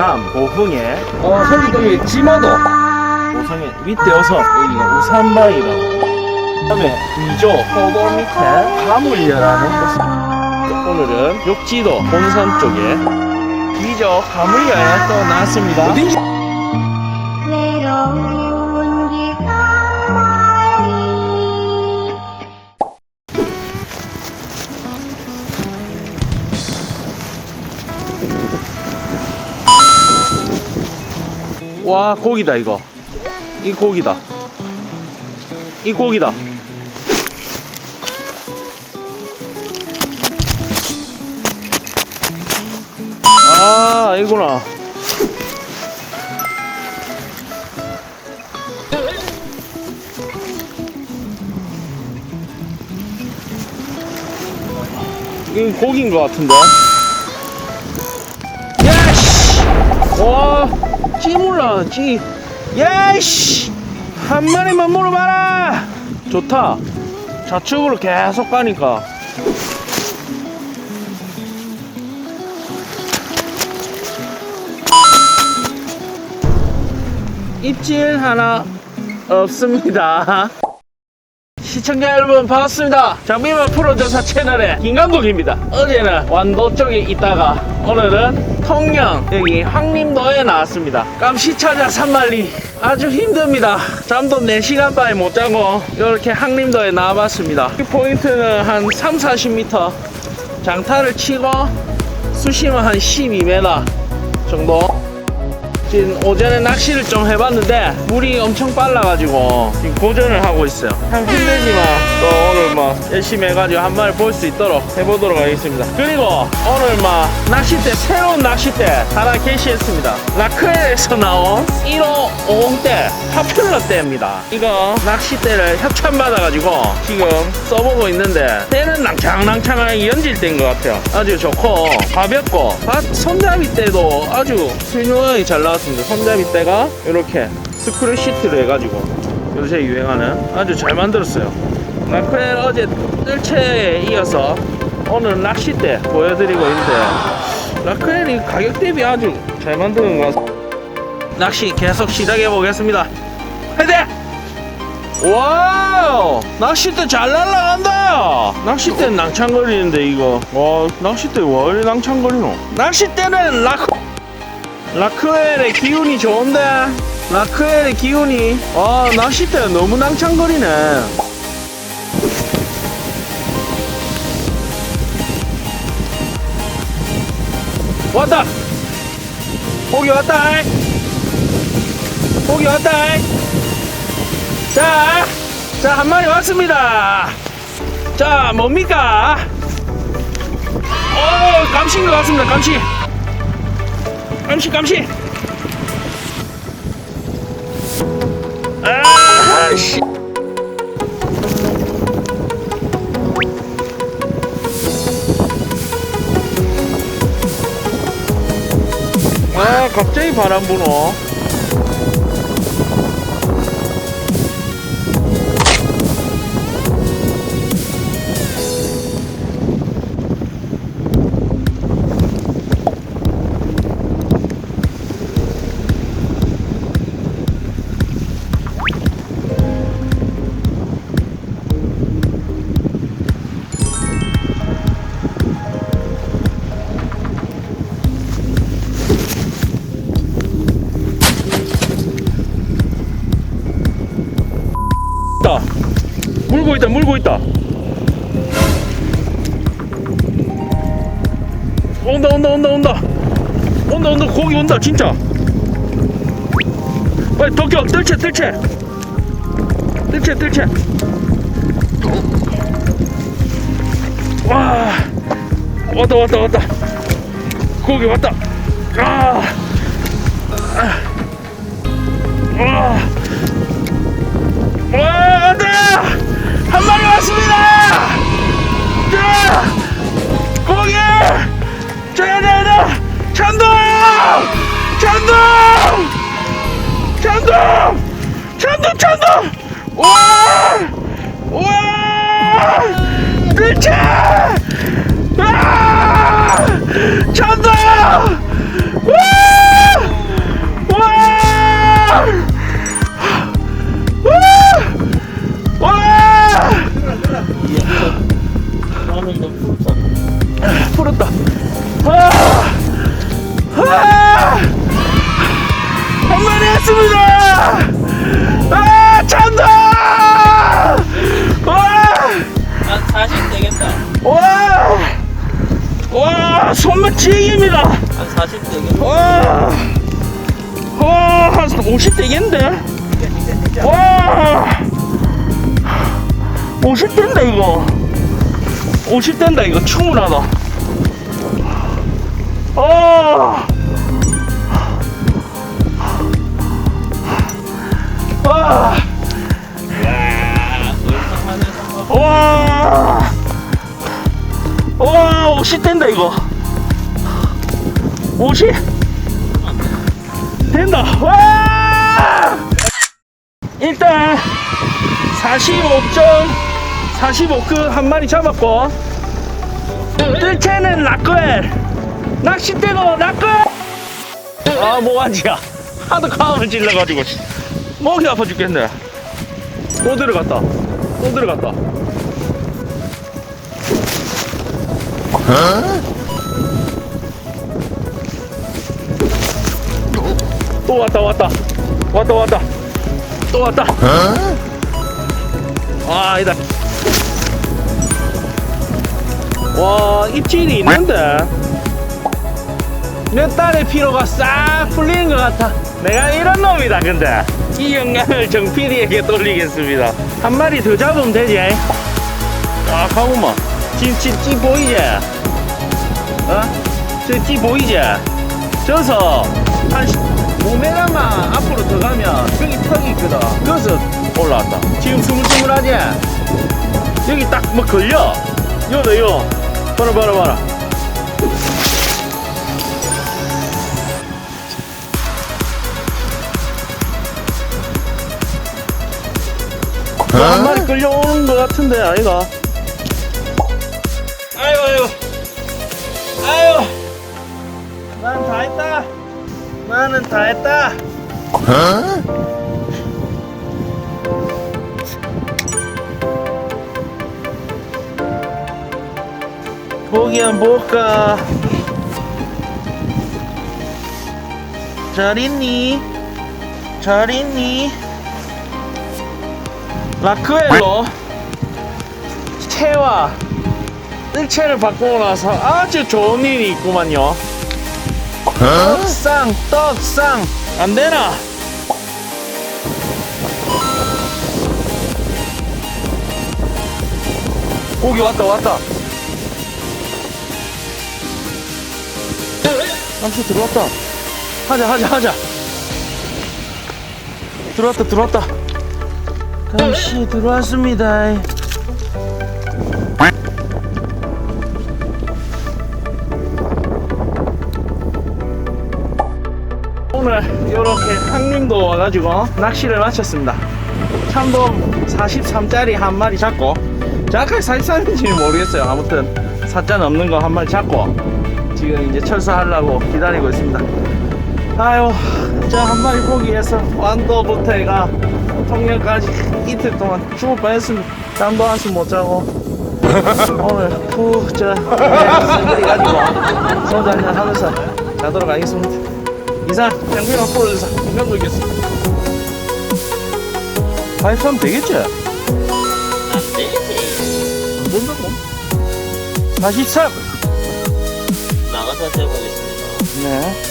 전남 고흥에 어, 서귀동에 지마도. 고성에 밑에 어서 여기가 우산바위라고. 그다음에 위조 호도 밑에 가물려라는 곳 오늘은 욕지도 본산 쪽에 위조 가물려에 또 나왔습니다. 어딘지 와 고기다 이거. 이 고기다. 이 고기다. 아 이구나. 이 고기인 것 같은데? 야씨 와 찌물라 찌 야이씨! 한 마리만 물어봐라! 좋다. 좌측으로 계속 가니까. 입질 하나 없습니다. 시청자 여러분 반갑습니다. 장비만 프로조사 채널의 김감독입니다. 어제는 완도 쪽에 있다가 오늘은 통영. 여기 황림도에 나왔습니다. 깜시차자 산만리. 아주 힘듭니다. 잠도 4시간 반에 못 자고 이렇게 황림도에 나와봤습니다. 이 포인트는 한 3, 40m 장타를 치고 수심은 한 12m 정도 지금 오전에 낚시를 좀 해봤는데 물이 엄청 빨라가지고 지금 고전을 하고 있어요. 참 힘들지만 또 오늘 뭐 열심히 해가지고 한 마리 볼 수 있도록 해보도록 하겠습니다. 그리고 오늘 막 낚싯대 새로운 낚싯대 하나 게시했습니다. 라크엘에서 나온 1호 50대 파퓰러 대입니다. 이거 낚싯대를 협찬받아가지고 지금 써보고 있는데 때는 낭창낭창하게 연질된 것 같아요. 아주 좋고 가볍고 바- 손잡이 때도 아주 훌륭하게 잘 나왔 습니다. 손잡이 때가 이렇게 스크류 시트로 해가지고 요새 유행하는 아주 잘 만들었어요. 라크엘 어제 뜰채에 이어서 오늘 낚싯대 보여드리고 있는데 라크엘이 가격 대비 아주 잘 만드는 것 같습니다. 낚시 계속 시작해 보겠습니다. 화이팅! 와우! 낚싯대 잘 날라간다! 낚싯대는 낭창거리는데, 이거. 와, 낚싯대 왜 이리 낭창거리노? 낚싯대는 라크, 라크엘의 기운이 좋은데? 라크엘의 기운이. 와, 낚싯대가 너무 낭창거리네. 왔다! 고기 왔다! 고기 왔다! 자, 자, 한 마리 왔습니다. 자, 뭡니까? 어, 감시인 것 같습니다, 감시. 감시, 감시. 아, 씨. 아, 갑자기 바람 부노. 물고 있다, 물고 있다. 온다, 온다, 온다, 온다. 온다, 온다, 고기 온다, 진짜. 빨리 도쿄, 뜰채, 뜰채. 뜰채, 뜰채. 와, 왔다, 왔다, 왔다. 고기 왔다. 아, 아, 아. 끝났습니다! 그 공일 저야자야자 전동! 전동! 전동! 전동 전동! 우와! 우와! 미치! 아! 전동! 우와! 우와! 아! 아! 한 마리 했습니다! 아, 찬다! 와! 한40 되겠다. 와! 와, 손맛 지기입니다! 한40 되겠다. 와! 와, 한 50 되겠는데? 와! 50 된다, 이거. 50 된다, 이거. 충분하다. 아! 와! 와! 와, 50 된다, 이거. 50? 된다. 와! 일단 45점 45그 한 마리 잡았고. 뜰채는 라크엘. 낚싯대도 라크엘. 아 뭐가지야 하도 카운을 찔러가지고 씨. 목이 아파 죽겠네. 또 들어갔다. 또 들어갔다. 또 왔다 왔다. 왔다 왔다. 또 왔다. 아 아니다 와 입질이 있는데. 몇 달의 피로가 싹 풀리는 것 같아. 내가 이런 놈이다 근데. 이 영향을 정 PD에게 돌리겠습니다. 한 마리 더 잡으면 되지. 아 가구만 지금 지금 찌 보이지? 어? 저찌 보이지? 저서 한 5m만 앞으로 더 가면 저기 턱이 있거든. 거기서 올라왔다. 지금 스물스물하지? 여기 딱 뭐 걸려? 요다 요 봐라 봐라 봐라 뭐한 마리 끌려오는 것 같은데 아이가. 아이고 아이고. 아이고. 난다 했다. 나는 다 했다 한번 볼까 잘 있니? 잘 있니? 라크엘로 채와 뜰채를 바꾸고 나서 아주 좋은 일이 있구만요 떡상 떡상 안되나 고기 왔다 왔다 남수 들어왔다 하자 하자 하자 들어왔다 들어왔다 감시 들어왔습니다 오늘 이렇게 항림도 와가지고 낚시를 마쳤습니다. 참돔 43짜리 한 마리 잡고 정확하게 43인지는 모르겠어요. 아무튼 사자 넘는 거 한 마리 잡고 지금 이제 철수하려고 기다리고 있습니다. 아유, 저한 마리 포기해서 완도부터 해가 통영까지 이틀 동안 죽을 뻔했습니다. 잠도 한숨 못 자고 오늘 푹저 생들이 가지고 소주 한잔 하면서 자도록 하겠습니다. 이상 장비만 풀어줘서 건강 돌겠습니다. 발표하면 되겠지? 안 되지. 안 된다고? 43! 나가서 해보겠습니다. 네.